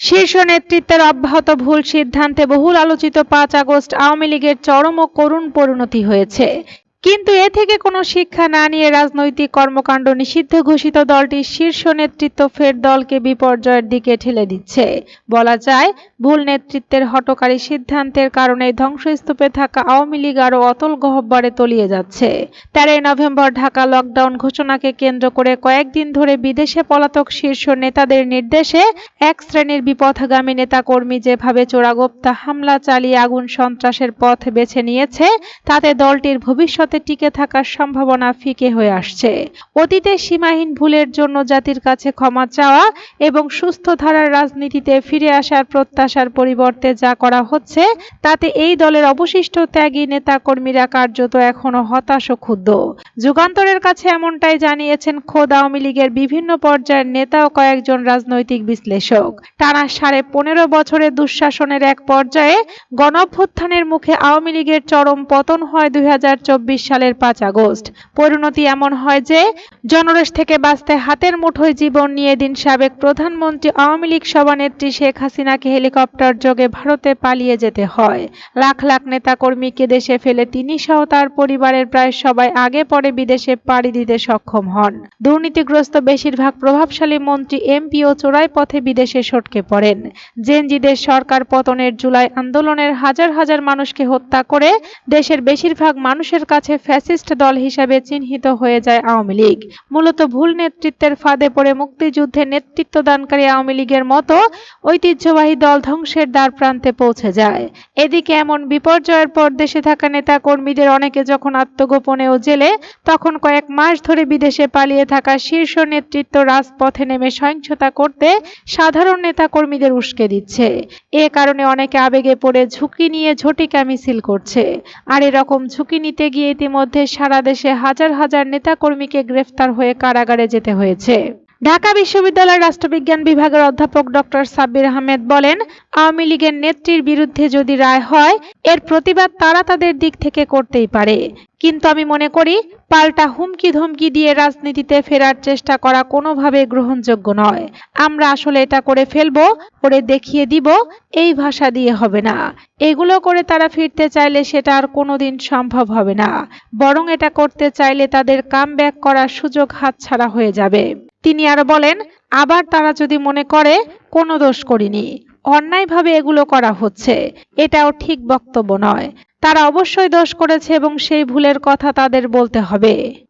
শীর্ষ নেতৃত্বের অব্যাহত ভুল সিদ্ধান্তে বহুল আলোচিত পাঁচ আগস্ট আওয়ামী লীগের চরম ও করুণ পরিণতি হয়েছে। কিন্তু এ থেকে কোনো শিক্ষা না নিয়ে রাজনৈতিক কর্মকাণ্ড নিষিদ্ধ ঘোষিত দলটির শীর্ষ নেতৃত্ব ফের দলকে বিপর্যয়ের দিকে ঠেলে দিচ্ছে। বলা যায়, ভুল নেতৃত্বের হটকারী সিদ্ধান্তের কারণে ধ্বংসস্তূপে থাকা আওয়ামী লীগ আরও অতল গহ্বরে তলিয়ে যাচ্ছে। তেরোই নভেম্বর ঢাকা লকডাউন ঘোষণাকে কেন্দ্র করে কয়েকদিন ধরে বিদেশে পলাতক শীর্ষ নেতাদের নির্দেশে এক শ্রেণির বিপথগামী নেতাকর্মী যেভাবে চোরাগোপ্তা হামলা চালিয়ে আগুন সন্ত্রাসের পথ বেছে নিয়েছে, তাতে দলটির ভবিষ্যতে টিকে থাকার সম্ভাবনা ফিকে হয়ে আসছে। অতীতে সীমাহীন ভুলের জন্য জাতির কাছে ক্ষমা চাওয়া এবং সুস্থ ধারার রাজনীতিতে ফিরে আসার প্রত্যাশার পরিবর্তে যা করা হচ্ছে, তাতে এই দলের অবশিষ্ট ত্যাগী নেতাকর্মীরা কার্যত এখনও হতাশ ও ক্ষুব্ধ। যুগান্তরের কাছে এমনটাই জানিয়েছেন খোদ আওয়ামী লীগের বিভিন্ন পর্যায়ের নেতা ও কয়েকজন রাজনৈতিক বিশ্লেষক। টানা সাড়ে পনেরো বছরের দুঃশাসনের এক পর্যায়ে গণঅভ্যুত্থানের মুখে আওয়ামী লীগের চরম পতন হয় দুই হাজার চব্বিশ সালের পাঁচ আগস্ট। পরিণতি এমন হয় যে জনরস থেকে বাঁচতে হাতের মুঠোয় জীবন নিয়ে দিন সাবেক প্রধানমন্ত্রী আওয়ামী লীগ সভানেত্রী শেখ হাসিনাকে হেলিকপ্টার যোগে ভারতে পালিয়ে যেতে হয়। লাখ লাখ নেতাকর্মীকে দেশে ফেলে তিনি সহ তার পরিবারের প্রায় সবাই আগে পরে বিদেশে পাড়ি দিতে সক্ষম হন। দুর্নীতিগ্রস্ত বেশিরভাগ প্রভাবশালী মন্ত্রী এমপি ও চোরাই পথে বিদেশে সটকে পড়েন। জেনজিদের সরকার পতনের জুলাই আন্দোলনের হাজার হাজার মানুষকে হত্যা করে দেশের বেশিরভাগ মানুষের কাছে ফ্যাসিস্ট দল হিসেবে চিহ্নিত হয়ে যায় আওয়ামী লীগ। মূলত ভুল নেতৃত্বের ফাঁদে পড়ে মুক্তিযুদ্ধে নেতৃত্বদানকারী আওয়ামী লীগের মতো ঐতিহ্যবাহী দল ধ্বংসের দ্বার প্রান্তে পৌঁছে যায়। এদিকে এমন বিপর্যয়ের পর দেশে থাকা নেতা কর্মীদের অনেকে যখন আত্মগোপনে ও জেলে, তখন কয়েক মাস ধরে বিদেশে পালিয়ে থাকা শীর্ষ নেতৃত্ব রাজপথে নেমে সহিংসতা করতে সাধারণ নেতা কর্মীদের উস্কে দিচ্ছে। এ কারণে অনেকে আবেগে পড়ে ঝুঁকি নিয়ে ঝটিকা মিছিল করছে। আর এরকম ঝুঁকি নিতে গিয়ে ইতিমধ্যে সারা দেশে হাজার হাজার নেতাকর্মীকে গ্রেফতার হয়ে কারাগারে যেতে হয়েছে। ঢাকা বিশ্ববিদ্যালয়ের রাষ্ট্রবিজ্ঞান বিভাগের অধ্যাপক ডক্টর সাব্বির আহমেদ বলেন, আওয়ামী লীগের নেত্রীর বিরুদ্ধে যদি রায় হয়, এর প্রতিবাদ তারা তাদের দিক থেকে করতেই পারে। কিন্তু আমি মনে করি, পাল্টা হুমকি ধমকি দিয়ে রাজনীতিতে ফেরার চেষ্টা করা কোনোভাবে গ্রহণযোগ্য নয়। আমরা আসলে এটা করে ফেলব, করে দেখিয়ে দিব, এই ভাষা দিয়ে হবে না। এগুলো করে তারা ফিরতে চাইলে সেটা আর কোনোদিন সম্ভব হবে না। বরং এটা করতে চাইলে তাদের কাম করার সুযোগ হাতছাড়া হয়ে যাবে। তিনি আরও বলেন, আবার তারা যদি মনে করে, কোনো দোষ করিনি। অন্যায়ভাবে এগুলো করা হচ্ছে। এটাও ঠিক বক্তব্য নয়। তারা অবশ্যই দোষ করেছে এবং সেই ভুলের কথা তাদের বলতে হবে।